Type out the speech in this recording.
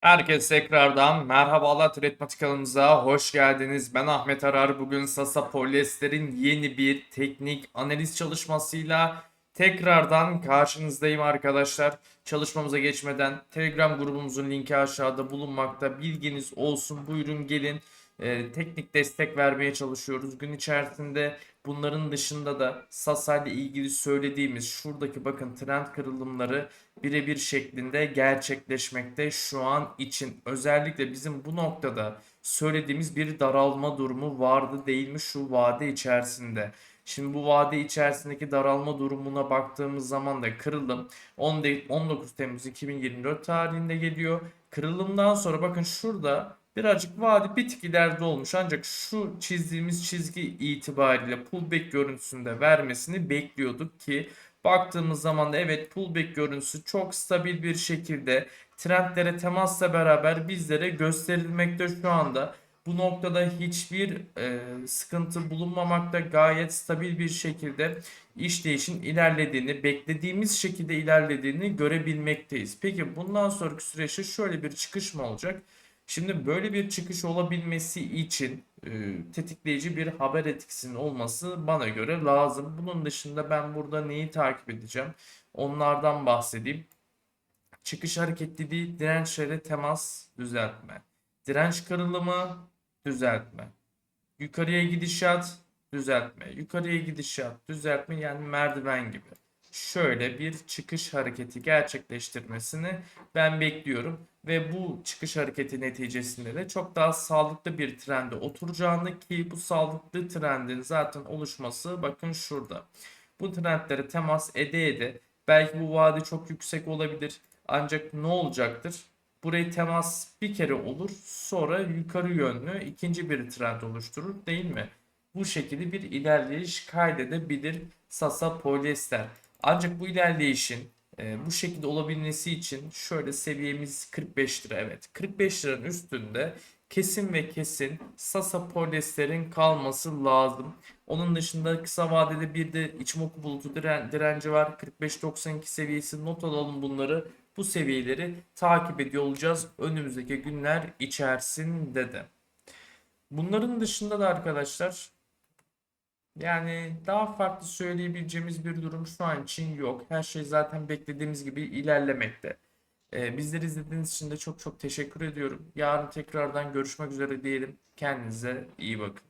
Herkese tekrardan merhabalar Türetmatik kanalımıza hoş geldiniz. Ben Ahmet Arar. Bugün Sasa Polyester'in yeni bir teknik analiz çalışmasıyla tekrardan karşınızdayım arkadaşlar. Çalışmamıza geçmeden Telegram grubumuzun linki aşağıda bulunmakta. Bilginiz olsun. Buyurun gelin. Ee, teknik destek vermeye çalışıyoruz. Gün içerisinde bunların dışında da Sasa ile ilgili söylediğimiz şuradaki bakın trend kırılımları birebir şeklinde gerçekleşmekte şu an için. Özellikle bizim bu noktada söylediğimiz bir daralma durumu vardı değil mi şu vade içerisinde. Şimdi bu vade içerisindeki daralma durumuna baktığımız zaman da kırılım 10 de- 19 Temmuz 2024 tarihinde geliyor. Kırılımdan sonra bakın şurada birazcık vade bir tık ileride olmuş ancak şu çizdiğimiz çizgi itibariyle pullback görüntüsünde vermesini bekliyorduk ki Baktığımız zaman da evet pullback görüntüsü çok stabil bir şekilde trendlere temasla beraber bizlere gösterilmekte şu anda. Bu noktada hiçbir e, sıkıntı bulunmamakta gayet stabil bir şekilde işleyişin ilerlediğini, beklediğimiz şekilde ilerlediğini görebilmekteyiz. Peki bundan sonraki süreçte şöyle bir çıkış mı olacak? Şimdi böyle bir çıkış olabilmesi için e, tetikleyici bir haber etkisinin olması bana göre lazım. Bunun dışında ben burada neyi takip edeceğim? Onlardan bahsedeyim. Çıkış hareketliliği, dirençlere temas, düzeltme. Direnç kırılımı, düzeltme. Yukarıya gidişat, düzeltme. Yukarıya gidişat, düzeltme yani merdiven gibi. Şöyle bir çıkış hareketi gerçekleştirmesini ben bekliyorum ve bu çıkış hareketi neticesinde de çok daha sağlıklı bir trende oturacağını ki bu sağlıklı trendin zaten oluşması bakın şurada. Bu trendlere temas ede ede belki bu vade çok yüksek olabilir ancak ne olacaktır? Burayı temas bir kere olur sonra yukarı yönlü ikinci bir trend oluşturur değil mi? Bu şekilde bir ilerleyiş kaydedebilir Sasa polyester. Ancak bu ilerleyişin e, bu şekilde olabilmesi için şöyle seviyemiz 45 lira evet. 45 liranın üstünde kesin ve kesin Sasa polyester'in kalması lazım. Onun dışında kısa vadede bir de içimoku bulutu diren, direnci var. 45.92 seviyesi not alalım bunları. Bu seviyeleri takip ediyor olacağız önümüzdeki günler içerisinde de. Bunların dışında da arkadaşlar yani daha farklı söyleyebileceğimiz bir durum şu an için yok. Her şey zaten beklediğimiz gibi ilerlemekte. Ee, bizleri izlediğiniz için de çok çok teşekkür ediyorum. Yarın tekrardan görüşmek üzere diyelim. Kendinize iyi bakın.